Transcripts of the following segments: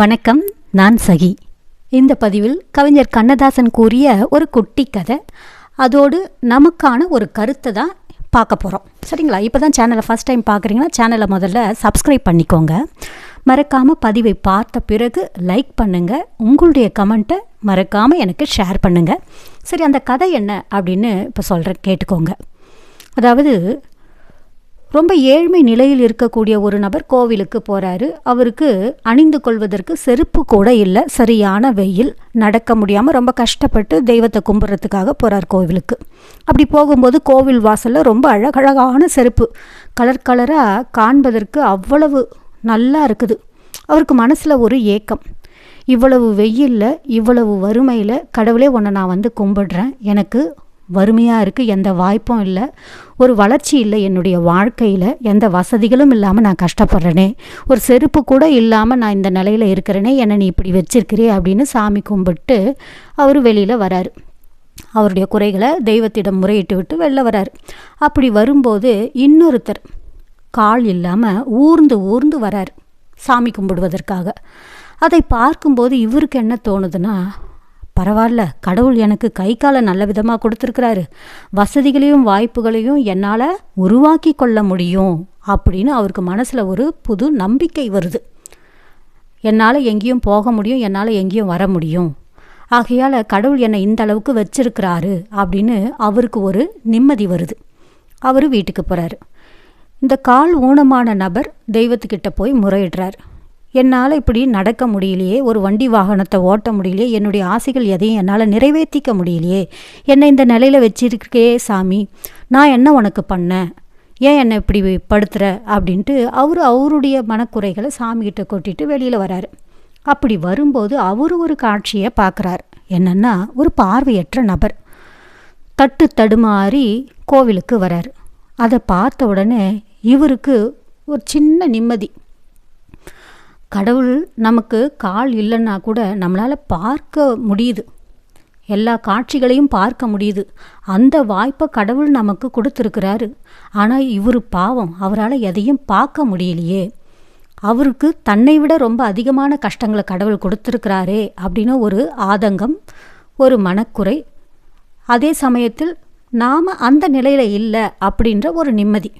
வணக்கம் நான் சகி. இந்த பதிவில் கவிஞர் கண்ணதாசன் கூறிய ஒரு குட்டி கதை. அதோடு நமக்கான ஒரு கருத்தை தான் பார்க்க போகிறோம் சரிங்களா? இப்போ தான் சேனலை ஃபஸ்ட் டைம் பார்க்குறீங்கன்னா சேனலை முதல்ல சப்ஸ்கிரைப் பண்ணிக்கோங்க. மறக்காமல் பதிவை பார்த்த பிறகு லைக் பண்ணுங்கள் உங்களுடைய கமெண்ட்டை மறக்காமல் எனக்கு ஷேர் பண்ணுங்கள் சரி அந்த கதை என்ன அப்படின்னு இப்போ சொல்கிறேன் கேட்டுக்கோங்க. அதாவது ரொம்ப ஏழ்மை நிலையில் இருக்கக்கூடிய ஒரு நபர் கோவிலுக்கு போகிறாரு அவருக்கு அணிந்து கொள்வதற்கு செருப்பு கூட இல்லை சரியான வெயில் நடக்க முடியாமல் ரொம்ப கஷ்டப்பட்டு தெய்வத்தை கும்பிட்றதுக்காக போகிறார் கோவிலுக்கு. அப்படி போகும்போது கோவில் வாசலில் ரொம்ப அழகழகான செருப்பு கலர் கலராக காண்பதற்கு அவ்வளவு நல்லா இருக்குது. அவருக்கு மனசில் ஒரு ஏக்கம். இவ்வளவு வெயிலில் இவ்வளவு வறுமையில் கடவுளே உன்னை நான் வந்து கும்பிடுறேன். எனக்கு வறுமையாக இருக்குது எந்த வாய்ப்பும் இல்லை. ஒரு வளர்ச்சி இல்லை என்னுடைய வாழ்க்கையில் எந்த வசதிகளும் இல்லாமல் நான் கஷ்டப்படுறேனே. ஒரு செருப்பு கூட இல்லாமல் நான் இந்த நிலையில் இருக்கிறேனே என்னை நீ இப்படி வச்சிருக்கிறே அப்படின்னு சாமி கும்பிட்டு அவர் வெளியில் வராரு. அவருடைய குறைகளை தெய்வத்திடம் முறையிட்டு விட்டு வெளில வராரு. அப்படி வரும்போது இன்னொருத்தர் கால் இல்லாமல் ஊர்ந்து ஊர்ந்து வராரு சாமி கும்பிடுவதற்காக. அதை பார்க்கும்போது இவருக்கு என்ன தோணுதுன்னா பரவாயில்ல கடவுள் எனக்கு கை காலை நல்ல விதமாக கொடுத்துருக்கிறாரு. வசதிகளையும் வாய்ப்புகளையும் என்னால் உருவாக்கி கொள்ள முடியும் அப்படின்னு அவருக்கு மனசில் ஒரு புது நம்பிக்கை வருது. என்னால் எங்கேயும் போக முடியும் என்னால் எங்கேயும் வர முடியும். ஆகையால் கடவுள் என்னை இந்த அளவுக்கு வச்சிருக்கிறாரு அப்படின்னு அவருக்கு ஒரு நிம்மதி வருது. அவர் வீட்டுக்கு போகிறாரு இந்த கால் ஊனமான நபர் தெய்வத்துக்கிட்ட போய் முறையிடுறார். என்னால் இப்படி நடக்க முடியலையே ஒரு வண்டி வாகனத்தை ஓட்ட முடியலையே என்னுடைய ஆசைகள் எதையும் என்னால் நிறைவேற்றிக்க முடியலையே என்னை இந்த நிலையில் வச்சிருக்கே சாமி நான் என்ன உனக்கு பண்ணேன் ஏன் என்னை இப்படி படுத்துற அப்படின்ட்டு அவர் அவருடைய மனக்குறைகளை சாமிகிட்ட கொட்டிட்டு வெளியில் வராரு. அப்படி வரும்போது அவர் ஒரு காட்சியை பார்க்குறார். என்னன்னா ஒரு பார்வையற்ற நபர். தட்டு தடுமாறி கோவிலுக்கு வரார். அதை பார்த்த உடனே இவருக்கு ஒரு சின்ன நிம்மதி. கடவுள் நமக்கு கால் இல்லைன்னா கூட நம்மளால் பார்க்க முடியுது. எல்லா காட்சிகளையும் பார்க்க முடியுது. அந்த வாய்ப்பை கடவுள் நமக்கு கொடுத்துருக்கிறாரு. ஆனால் இவர் பாவம். அவரால் எதையும் பார்க்க முடியலையே. அவருக்கு தன்னை விட ரொம்ப அதிகமான கஷ்டங்களை கடவுள் கொடுத்துருக்கிறாரே அப்படின்னு ஒரு ஆதங்கம் ஒரு மனக்குறை. அதே சமயத்தில் நாம் அந்த நிலையில் இல்லை அப்படின்ற ஒரு நிம்மதி.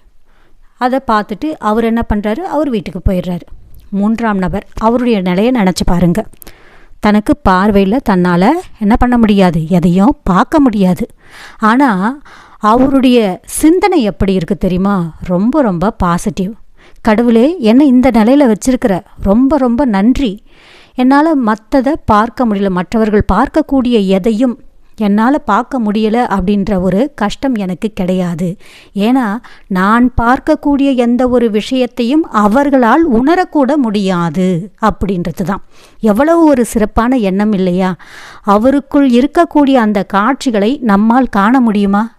அதை பார்த்துட்டு அவர் என்ன பண்ணுறாரு அவர் வீட்டுக்கு போயிடுறாரு. மூன்றாம் நபர் அவருடைய நிலையை நினச்சி பாருங்க. தனக்கு பார்வையில் தன்னால் என்ன பண்ண முடியாது எதையும் பார்க்க முடியாது. ஆனால் அவருடைய சிந்தனை எப்படி இருக்குது தெரியுமா? ரொம்ப ரொம்ப பாசிட்டிவ் கடவுளே என்னை இந்த நிலையில் வச்சிருக்கிற ரொம்ப ரொம்ப நன்றி. என்னால் மற்றதை பார்க்க முடியல. மற்றவர்கள் பார்க்கக்கூடிய எதையும் என்னால் பார்க்க முடியல அப்படின்ற ஒரு கஷ்டம் எனக்கு கிடையாது. ஏன்னா நான் பார்க்கக்கூடிய எந்த ஒரு விஷயத்தையும் அவர்களால் உணரக்கூட முடியாது அப்படின்றது தான் எவ்வளவு ஒரு சிறப்பான எண்ணம் இல்லையா? அவருக்குள் இருக்கக்கூடிய அந்த காட்சிகளை நம்மால் காண முடியுமா?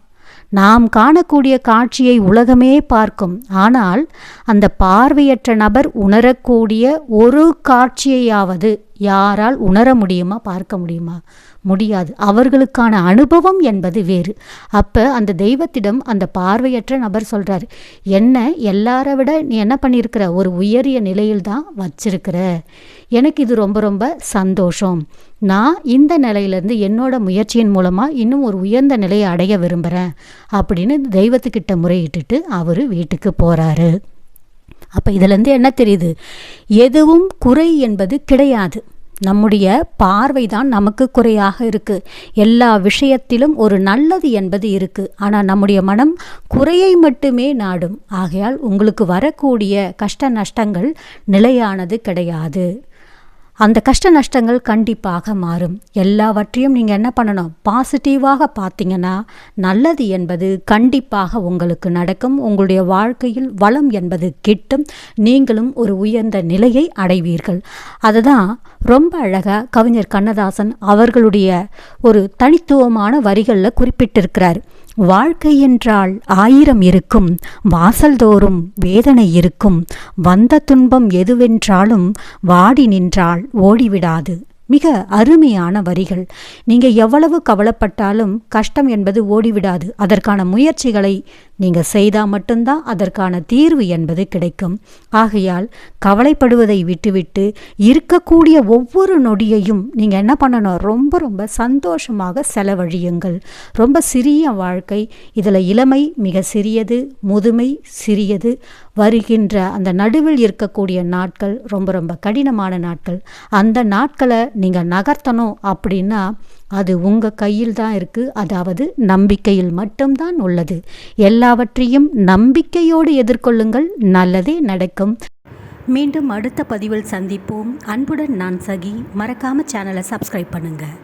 நாம் காணக்கூடிய காட்சியை உலகமே பார்க்கும். ஆனால் அந்த பார்வையற்ற நபர் உணரக்கூடிய ஒரு காட்சியையாவது யாரால் உணர முடியுமா பார்க்க முடியுமா? முடியாது. அவர்களுக்கான அனுபவம் என்பது வேறு. அப்போ அந்த தெய்வத்திடம் அந்த பார்வையற்ற நபர் சொல்கிறார் என்ன எல்லார விட நீ என்ன பண்ணியிருக்கிற? ஒரு உயரிய நிலையில் தான் வச்சிருக்கிற. எனக்கு இது ரொம்ப ரொம்ப சந்தோஷம். நான் இந்த நிலையிலேருந்து என்னோட முயற்சியின் மூலமாக இன்னும் ஒரு உயர்ந்த நிலையை அடைய விரும்புகிறேன் அப்படின்னு தெய்வத்துக்கிட்ட முறையிட்டுட்டு அவர் வீட்டுக்கு போகிறாரு அப்போ இதுலேருந்து என்ன தெரியுது? எதுவும் குறை என்பது கிடையாது. நம்முடைய பார்வை தான் நமக்கு குறையாக இருக்குது எல்லா விஷயத்திலும் ஒரு நல்லது என்பது இருக்குது ஆனால் நம்முடைய மனம் குறையை மட்டுமே நாடும். ஆகையால் உங்களுக்கு வரக்கூடிய கஷ்ட நஷ்டங்கள் நிலையானது கிடையாது. அந்த கஷ்ட நஷ்டங்கள் கண்டிப்பாக மாறும். எல்லாவற்றையும் நீங்கள் என்ன பண்ணணும்? பாசிட்டிவாக பார்த்தீங்கன்னா நல்லது என்பது கண்டிப்பாக உங்களுக்கு நடக்கும். உங்களுடைய வாழ்க்கையில் வளம் என்பது கிட்டும். நீங்களும் ஒரு உயர்ந்த நிலையை அடைவீர்கள். அதுதான் ரொம்ப அழகாக கவிஞர் கண்ணதாசன் அவர்களுடைய ஒரு தனித்துவமான வரிகளில் குறிப்பிட்டிருக்கிறார். வாழ்க்கை என்றால் ஆயிரம் இருக்கும் வாசல்தோறும் வேதனை இருக்கும் வந்த துன்பம் எதுவென்றாலும் வாடி நின்றால் ஓடிவிடாது. மிக அருமையான வரிகள். நீங்கள் எவ்வளவு கவலைப்பட்டாலும் கஷ்டம் என்பது ஓடிவிடாது. அதற்கான முயற்சிகளை நீங்கள் செய்தால் மட்டும்தான் அதற்கான தீர்வு என்பது கிடைக்கும். ஆகையால் கவலைப்படுவதை விட்டுவிட்டு இருக்கக்கூடிய ஒவ்வொரு நொடியையும் நீங்கள் என்ன பண்ணணும்? ரொம்ப ரொம்ப சந்தோஷமாக செலவழியுங்கள். ரொம்ப சிறிய வாழ்க்கை இதில் இளமை மிக சிறியது முதுமை சிறியது. வருகின்ற அந்த நடுவில் இருக்கக்கூடிய நாட்கள் ரொம்ப ரொம்ப கடினமான நாட்கள். அந்த நாட்களை நீங்கள் நகர்த்தணும் அப்படின்னா அது உங்கள் கையில் தான் இருக்குது அதாவது நம்பிக்கையில் மட்டும்தான் உள்ளது. எல்லாவற்றையும் நம்பிக்கையோடு எதிர்கொள்ளுங்கள். நல்லதே நடக்கும். மீண்டும் அடுத்த பதிவில் சந்திப்போம். அன்புடன் நான் சகி. மறக்காம சேனலை சப்ஸ்கிரைப் பண்ணுங்கள்